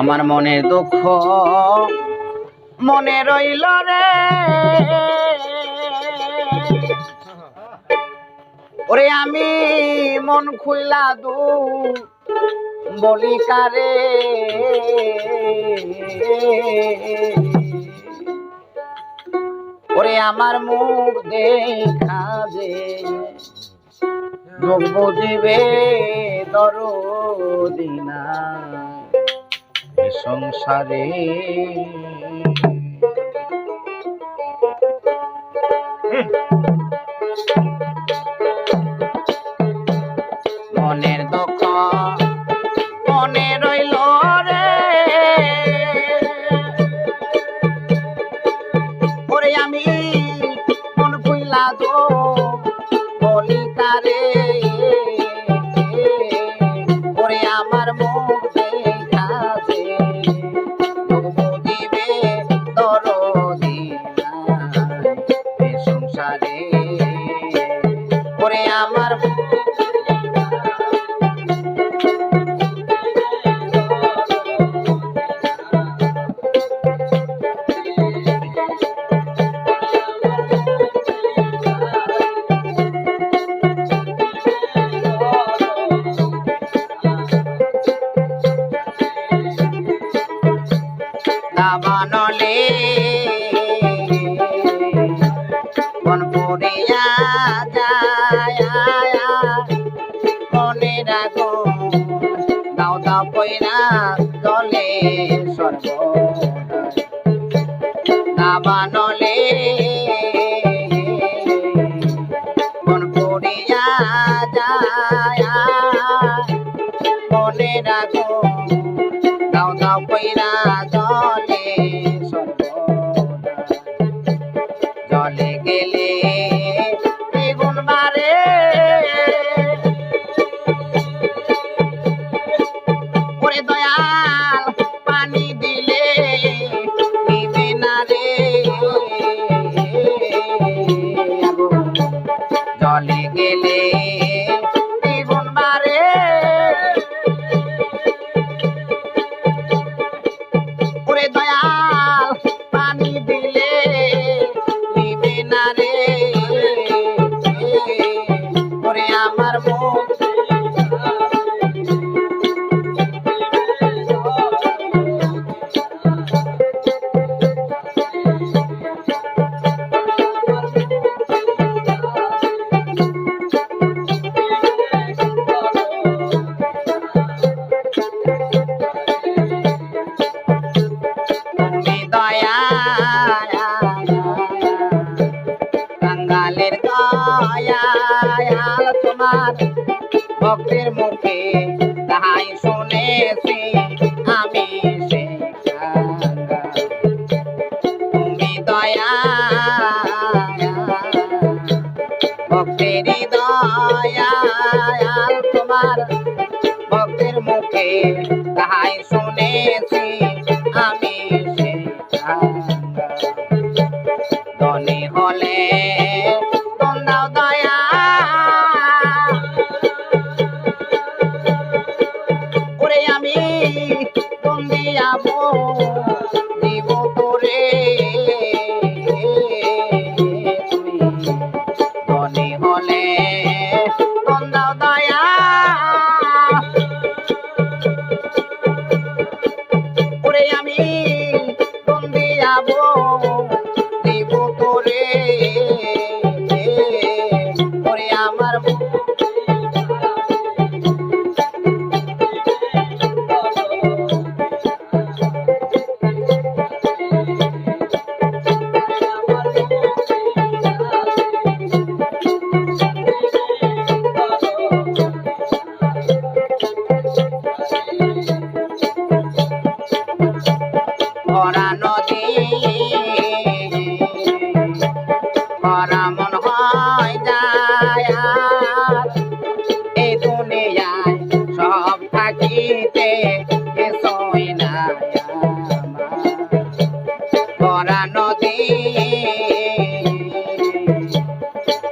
আমার মনে দুঃখ, মনে রইল রে। ওরে আমি মন খুইলা দু বলি কারে? ওরে আমার মুখ দেখা যে বুঝিবে দরদিনা। সংসারে দাবানলে মন মনে রাখো দাও দাও পয়রা দলে সর্ব দাবানলে মন তোমার ভক্তের মুখে তাহাই শুনেছি, আমি তুমি দয়া ভক্তের দয়া তোমার ভক্তের মুখে তাহাই শুনেছি, আমি সে ধনী হলে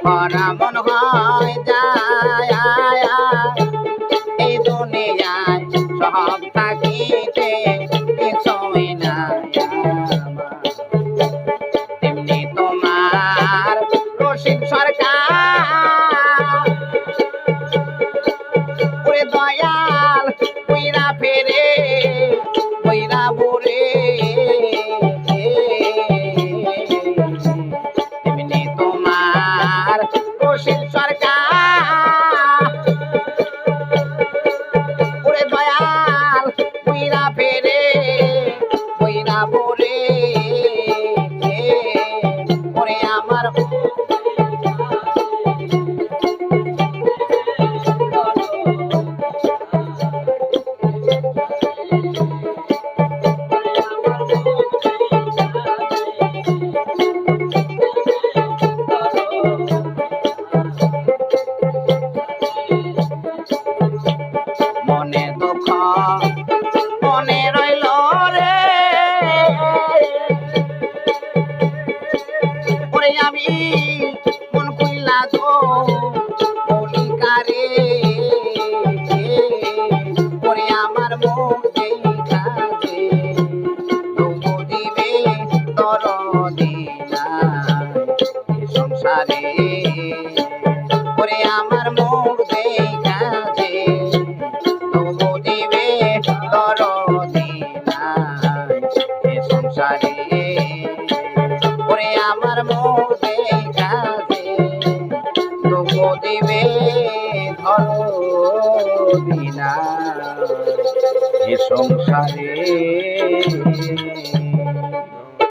ভরা মন হয় যায় এই দুনিয়ায় সব থাকিতে কিছুই নাই তেমনি তোমার রসিক সরকার ওরে ওরে আমার দিবে ধরো দিনা এ সংসারে